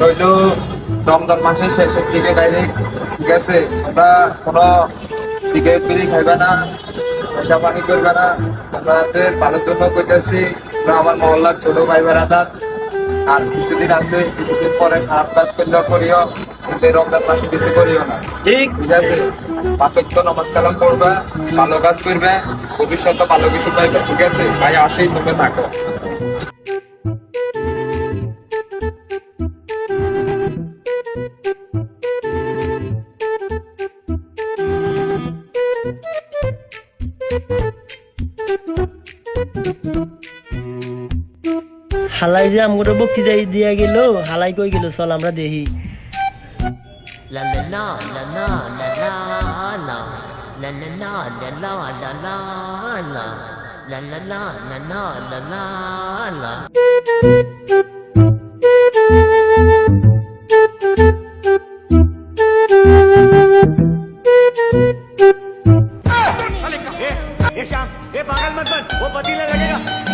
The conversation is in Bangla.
হইল রমজান মাসের শেষের দিকে ডাইরেক্ট ঠিক আছে আমরা কোনো সিগারেট বিড়ি খাইবে না নেশা পানি করবে না। আপনাদের ভালোর জন্য করতেছি আমার মহল্লার ছোট ভাই বেড়াদার। আর কিছুদিন আছে কিছুদিন পরে খারাপ কাজ করলেও করিও কিন্তু রমজান মাসে কিছু করিও না। ঠিক। ঠিক আছে? পাঁচক তো নমাজ কালাম করবে ভালো কাজ করবে ভবিষ্যতে ভালো কিছু পাইবে ঠিক আছে? ভাই আসেই তোকে থাকো। হালাই যে আমগুলো বক্তৃতা দিয়া গেল হালাই কই গেল চল আমরা দেখি La la ये पागल मत बन। वो पतीला लगेगा।